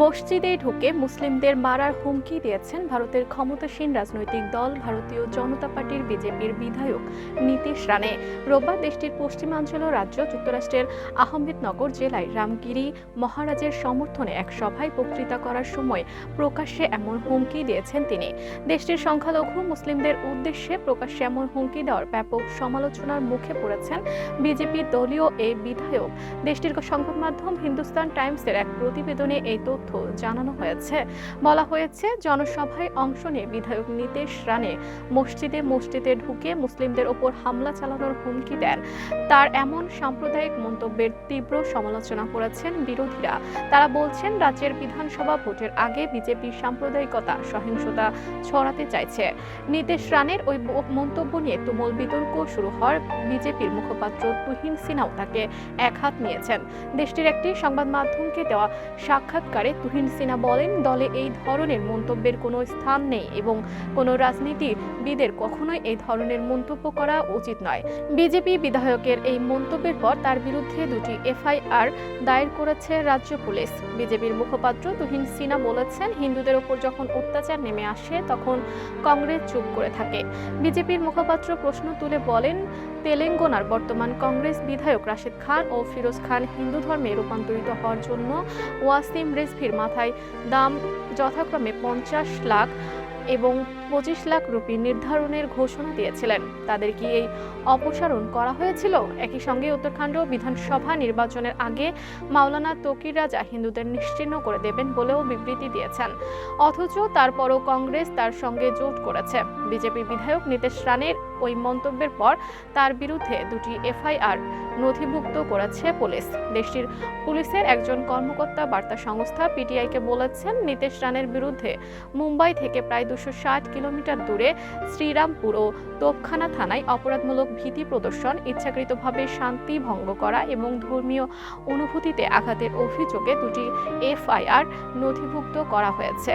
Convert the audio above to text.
মসজিদে ঢুকে মুসলিমদের মারার হুমকি দিয়েছেন ভারতের ক্ষমতাসীন রাজনৈতিক দল ভারতীয় জনতা পার্টির বিজেপির বিধায়ক নীতিশ রানে রোববার দেশটির পশ্চিমাঞ্চল রাজ্য যুক্তরাষ্ট্রের আহমেদনগর জেলায় রামগিরি মহারাজের সমর্থনে এক সভায় বক্তৃতা করার সময় প্রকাশ্যে এমন হুমকি দিয়েছেন তিনি। দেশটির সংখ্যালঘু মুসলিমদের উদ্দেশ্যে প্রকাশ্যে এমন হুমকি দেওয়ার ব্যাপক সমালোচনার মুখে পড়েছেন বিজেপির দলীয় এই বিধায়ক। দেশটির সংবাদ মাধ্যম হিন্দুস্তান টাইমসের এক প্রতিবেদনে এই তথ্য জানানো হয়েছে। বলা হয়েছে, জনসভায় অংশ নিয়ে বিধায়ক নীতিশ রানে মসজিদে মসজিদে ঢুকে মুসলিমদের ওপর হামলা চালানোর হুমকি দেন। তার এমন সাম্প্রদায়িক মন্তব্যের তীব্র সমালোচনা করেছেন বিরোধীরা। তারা বলছেন, রাজ্যের বিধানসভা ভোটের আগে বিজেপি সাম্প্রদায়িকতা, সহিংসতা ছড়াতে চাইছে। নীতিশ রানের ওই মন্তব্য নিয়ে তুমুল বিতর্ক শুরু হওয়ার বিজেপির মুখপাত্র তুহিন সিনহাও তাকে এক হাত নিয়েছেন। দেশটির একটি সংবাদ মাধ্যমকে দেওয়া সাক্ষাৎকারে তুহিন সিনহা বলেন, দলে এই ধরনের মন্তব্যের কোনো স্থান নেই এবং কোনো রাজনীতিবিদের কখনোই এই ধরনের মন্তব্য করা উচিত নয়। বিজেপি বিধায়কের এই মন্তব্যের পর তার বিরুদ্ধে দুটি এফআইআর দায়ের করেছে রাজ্য পুলিশ। বিজেপির মুখপাত্র তুহিন সিনহা বলেছেন, হিন্দুদের ওপর যখন অত্যাচার নেমে আসে, তখন কংগ্রেস চুপ করে থাকে। বিজেপির মুখপাত্র প্রশ্ন তুলে বলেন, তেলেঙ্গানার বর্তমান কংগ্রেস বিধায়ক রাশেদ খান ও ফিরোজ খান হিন্দু ধর্মে রূপান্তরিত হওয়ার জন্য ওয়াসিম রেজভির মাথায় দাম যথাক্রমে পঞ্চাশ লাখ এবং পঁচিশ লাখ রুপি নির্ধারণের ঘোষণা দিয়েছিলেন। তাদের কি এই অপসারণ করা হয়েছিল? একই সঙ্গে উত্তরাখণ্ড বিধানসভা নির্বাচনের আগে মাওলানা তকির রাজা হিন্দুদের নিশ্চিহ্ন করে দেবেন বলেও বিবৃতি দিয়েছেন। অথচ তারপরও কংগ্রেস তার সঙ্গে জোট করেছে। বিজেপি বিধায়ক নীতিশ রানের ওই মন্তব্যের পর তার বিরুদ্ধে দুটি এফআইআর নথিভুক্ত করেছে পুলিশ। দেশটির পুলিশের একজন কর্মকর্তা বার্তা সংস্থা পিটিআইকে বলেছেন, নীতিশ রানের বিরুদ্ধে মুম্বাই থেকে প্রায় দুশো কিলোমিটার দূরে শ্রীরামপুর ও তোপখানা থানায় অপরাধমূলক ভীতি প্রদর্শন, ইচ্ছাকৃতভাবে শান্তি ভঙ্গ করা এবং ধর্মীয় অনুভূতিতে আঘাতের অভিযোগে দুটি এফআইআর নথিভুক্ত করা হয়েছে।